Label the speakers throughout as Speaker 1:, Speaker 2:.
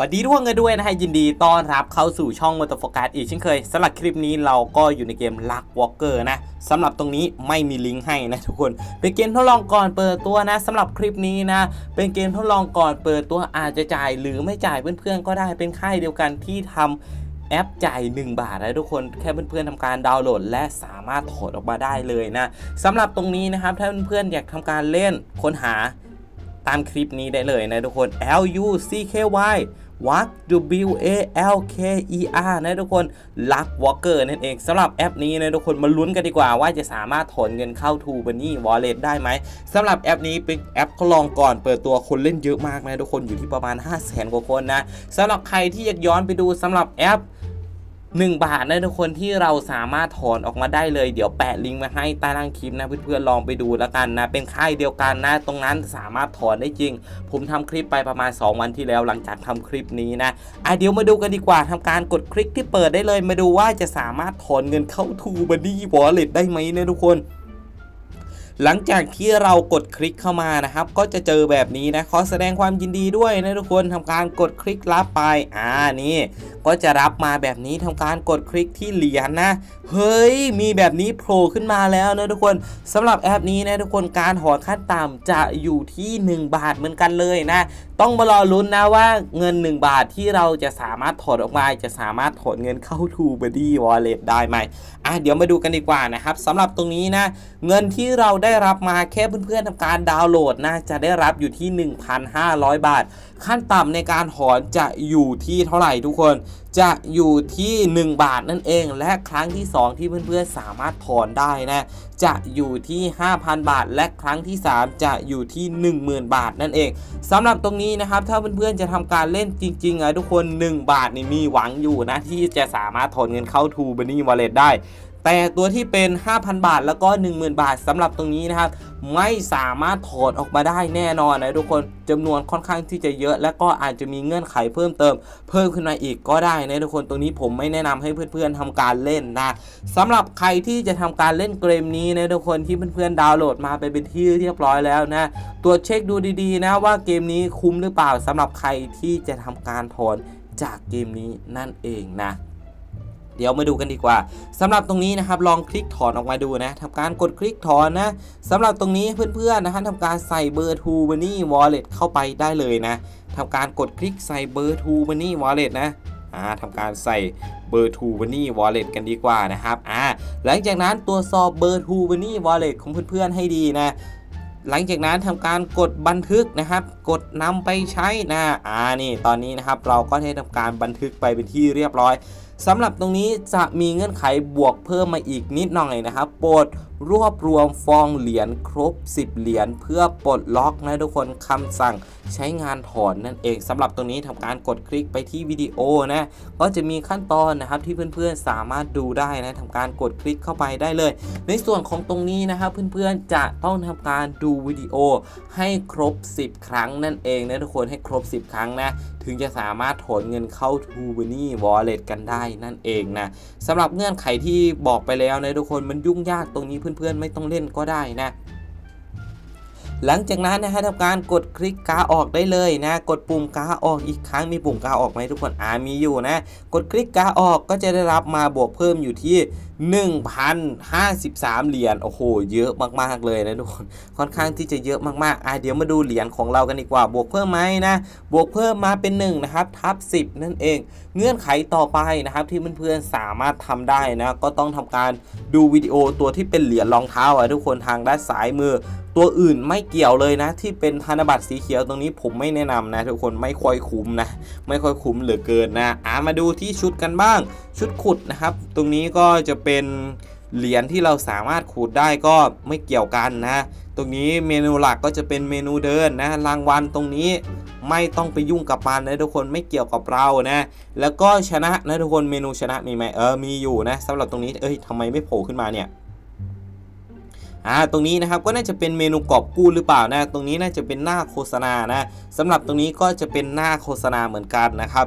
Speaker 1: วัสดีทุกคนกันด้วยนะฮะยินดีต้อนรับเข้าสู่ช่องมอเตอร์โฟกัสอีกเช่นเคยสำหรับคลิปนี้เราก็อยู่ในเกมลักวอล์กเกอร์นะสำหรับตรงนี้ไม่มีลิงก์ให้นะทุกคนเป็นเกมทดลองก่อนเปิดตัวนะสำหรับคลิปนี้นะ เป็นเกมทดลองก่อนเปิดตัวอาจจะจ่ายหรือไม่จ่ายเพื่อนๆก็ได้เป็นค่ายเดียวกันที่ทำแอปจ่าย 1 บาทนะทุกคนแค่เพื่อนๆทำการดาวน์โหลด และสามารถถอดออกมาได้เลยนะสำหรับตรงนี้นะครับถ้าเพื่อนๆอยากทำการเล่นค้นหา ตามคลิปนี้ได้เลยนะทุกคน L U C K Y วัก W A L K E R นะทุกคนลักวอลเกอร์นั่นเองสำหรับแอปนี้นะทุกคนมาลุ้นกันดีกว่าว่าจะสามารถถอนเงินเข้า t ูบันนี่วอลเล็ตได้ไหมสำหรับแอปนี้เป็นแอปทดลองก่อนเปิดตัวคนเล่นเยอะมากนะทุกคนอยู่ที่ประมาณ 5 0 0แสนกว่าคนนะสำหรับใครที่อยากย้อนไปดูสำหรับแอป 1 บาทนะทุกคนที่เราสามารถถอนออกมาได้เลย เดี๋ยวแปะลิงก์มาให้ใต้ล่างคลิปนะเพื่อนๆลองไปดูแล้วกันนะ เป็นค่ายเดียวกันนะ ตรงนั้นสามารถถอนได้จริง ผมทำคลิปไปประมาณ 2 วันที่แล้วหลังจากทำคลิปนี้นะอะเดี๋ยวมาดูกันดีกว่าทำการกดคลิกที่เปิดได้เลย มาดูว่าจะสามารถถอนเงินเข้าทูบันดี้วอลเล็ตได้ไหมนะทุกคน หลังจากที่เรากดคลิกเข้ามานะครับ ก็จะเจอแบบนี้นะขอแสดงความยินดีด้วยนะทุกคนทำการกดคลิกรับไปอ่านี่ก็จะรับมาแบบนี้ทำการกดคลิกที่เหรียญนะเฮ้ยมีแบบนี้โผล่ขึ้นมาแล้วนะทุกคนสำหรับแอปนี้นะทุกคนการถอนขั้นต่ำจะอยู่ที่ 1 บาทเหมือนกันเลยนะ ต้องมารอลุ้นนะว่าเงิน 1 บาทที่เราจะสามารถถอนออกมา จะสามารถถอนเงินเข้า t ูบ b ดี้วอลเล็ตได้ไหมอะเดี๋ยวมาดูกันดีกว่านะครับสำหรับตรงนี้นะ เงินที่เราได้รับมาแค่เพื่อนๆทำการดาวน์โหลดนะ จะได้รับอยู่ที่ 1,500 บาท ขั้นต่ำในการถอนจะอยู่ที่เท่าไหร่ทุกคน จะอยู่ที่ 1 บาทนั่นเอง และครั้งที่ 2 ที่เพื่อนๆสามารถถอนได้นะ จะอยู่ที่ 5,000 บาท และครั้งที่ 3 จะอยู่ที่ 10,000 บาทนั่นเองสำหรับตรงนี้นะครับ ถ้าเพื่อนๆจะทำการเล่นจริงๆอะทุกคน 1 บาทนี่มีหวังอยู่นะ ที่จะสามารถถอนเงินเข้า t ูบันนี่วอลเล็ตได้ แต่ตัวที่เป็น 5,000 บาท แล้วก็ 10,000 บาทสำหรับตรงนี้นะครับ ไม่สามารถถอดออกมาได้แน่นอนนะทุกคนจำนวนค่อนข้างที่จะเยอะ และก็อาจจะมีเงื่อนไขเพิ่มเติม เพิ่มขึ้นมาอีกก็ได้นะทุกคนตรงนี้ผมไม่แนะนำให้เพื่อนๆทำการเล่นนะสำหรับใครที่จะทำการเล่นเกมนี้นะทุกคนที่เพื่อนๆดาวน์โหลดมาไปเป็นที่เรียบร้อยแล้วนะตรวจเช็คดูดีๆนะว่าเกมนี้คุ้มหรือเปล่าสำหรับใครที่จะทำการถอนจากเกมนี้นั่นเองนะ เดี๋ยวมาดูกันดีกว่าสำหรับตรงนี้นะครับลองคลิกถอนออกมาดูนะทำการกดคลิกถอนนะสำหรับตรงนี้เพื่อนๆนะฮะทำการใส่เบอร์ True Money Wallet เข้าไปได้เลยนะทำการกดคลิกใส่เบอร์ True Money Wallet นะอ่าทำการใส่เบอร์ True Money Wallet กันดีกว่านะครับอ่าหลังจากนั้นตรวจสอบเบอร์ True Money Wallet ของเพื่อนๆให้ดีนะ หลังจากนั้นทำการกดบันทึกนะครับ กดนำไปใช้นะอ่านี่ตอนนี้นะครับเราก็ได้ทำการบันทึกไปเป็นที่เรียบร้อย สำหรับตรงนี้จะมีเงื่อนไขบวกเพิ่มมาอีกนิดหน่อยนะครับ โปรด รวบรวมฟองเหรียญครบ 10 เหรียญเพื่อปลดล็อกนะทุกคนคำสั่งใช้งานถอนนั่นเองสำหรับตรงนี้ทำการกดคลิกไปที่วิดีโอนะก็จะมีขั้นตอนนะครับที่เพื่อนๆสามารถดูได้นะทำการกดคลิกเข้าไปได้เลย ในส่วนของตรงนี้นะครับเพื่อนๆจะต้องทำการดูวิดีโอให้ครบ 10 ครั้งนั่นเองนะทุกคนให้ครบ 10 ครั้งนะถึงจะสามารถถอนเงินเข้า t ูบันนี่วอลเล็ตกันได้นั่นเองนะสำหรับเงื่อนไขที่บอกไปแล้วนะทุกคนมันยุ่งยากตรงนี้เเพื่อนๆไม่ต้องเล่นก็ได้นะหลังจากนั้นนะฮะทำการกดคลิกกาออกได้เลยนะ กดปุ่มกาออกอีกครั้งมีปุ่มกาออกไหมทุกคนอ่ามีอยู่นะ กดคลิกกาออกก็จะได้รับมาบวกเพิ่มอยู่ที่ 1,053 เหรียญโอ้โห เยอะมากๆเลยนะทุกคนค่อนข้างที่จะเยอะมากๆอะเดี๋ยวมาดูเหรียญของเรากันดีกว่า บวกเพิ่มไหมนะ บวกเพิ่มมาเป็น1นะครับทับ10 นั่นเอง เงื่อนไขต่อไปนะครับที่เพื่อนๆสามารถทำได้นะก็ต้องทำการดูวิดีโอตัวที่เป็นเหรียญรองเท้าอะทุกคนทางด้านซ้ายมือ ตัวอื่นไม่เกี่ยวเลยนะ ที่เป็นธนบัตรสีเขียวตรงนี้ผมไม่แนะนำนะ ทุกคนไม่ค่อยคุ้มนะไม่ค่อยคุ้มเหลือเกินนะอ่ามาดูที่ชุดกันบ้าง ชุดขุดนะครับ ตรงนี้ก็จะเป็นเหรียญที่เราสามารถขูดได้ก็ไม่เกี่ยวกันนะ ตรงนี้เมนูหลักก็จะเป็นเมนูเดินนะรางวัลตรงนี้ไม่ต้องไปยุ่งกับมันนะทุกคนไม่เกี่ยวกับเรานะ แล้วก็ชนะนะทุกคนเมนูชนะมีไหมเออมีอยู่นะสำหรับตรงนี้เอ้ยทำไมไม่โผล่ขึ้นมาเนี่ยอ่าตรงนี้นะครับก็น่าจะเป็นเมนูกอบกู้หรือเปล่านะตรงนี้น่าจะเป็นหน้าโฆษณานะสำหรับตรงนี้ก็จะเป็นหน้าโฆษณาเหมือนกันนะครับ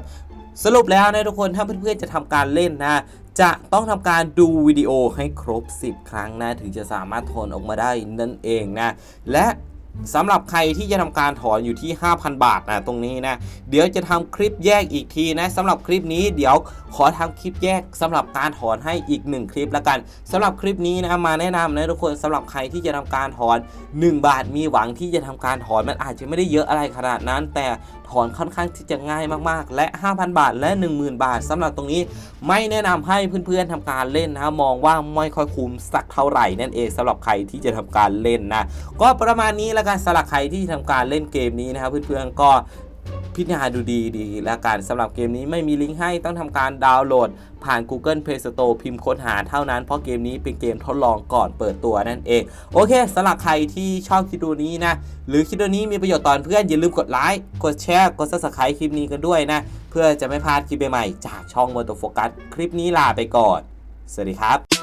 Speaker 1: สรุปแล้วนะทุกคนถ้าเพื่อนๆจะทำการเล่นนะ จะต้องทำการดูวิดีโอให้ครบ 10 ครั้งนะถึงจะสามารถถอนออกมาได้นั่นเองนะ และสำหรับใครที่จะทำการถอนอยู่ที่ 5,000 บาทนะตรงนี้นะ เดี๋ยวจะทำคลิปแยกอีกทีนะสำหรับคลิปนี้เดี๋ยว อทำคลิปแยกสำหรับการถอนให้อีก 1 คลิปแล้วกันสำหรับคลิปนี้นะมาแนะนำนะทุกคนสำหรับใครที่จะทำการถอน 1 บาทมีหวังที่จะทำการถอนมันอาจจะไม่ได้เยอะอะไรขนาดนั้น แต่ถอนค่อนข้างที่จะง่ายมากๆ และ 5,000 บาทและ 10,000 บาทสำหรับตรงนี้ไม่แนะนำให้เพื่อนๆทำการเล่นนะมองว่าไม่ค่อยคุ้มสักเท่าไหร่นั่นเองสำหรับใครที่จะทำการเล่นนะก็ประมาณนี้แล้วกันสำหรับใครที่ทำการเล่นเกมนี้นะครับเพื่อนๆก็ พิจารณาดูดีดีแล้วกันสำหรับเกมนี้ไม่มีลิงก์ให้ต้องทำการดาวน์โหลด ผ่าน Google Play Store พิมพ์ค้นหาเท่านั้นเพราะเกมนี้เป็นเกมทดลองก่อนเปิดตัวนั่นเอง โอเคสำหรับใครที่ชอบคลิปดูนี้นะ หรือคลิปดูนี้มีประโยชน์ตอนเพื่อนอย่าลืมกดไลค์กดแชร์กด Subscribe คลิปนี้กันด้วยนะ เพื่อจะไม่พลาดคลิปใหม่ๆจากช่อง m o t o Focus คลิปนี้ลาไปก่อน สวัสดีครับ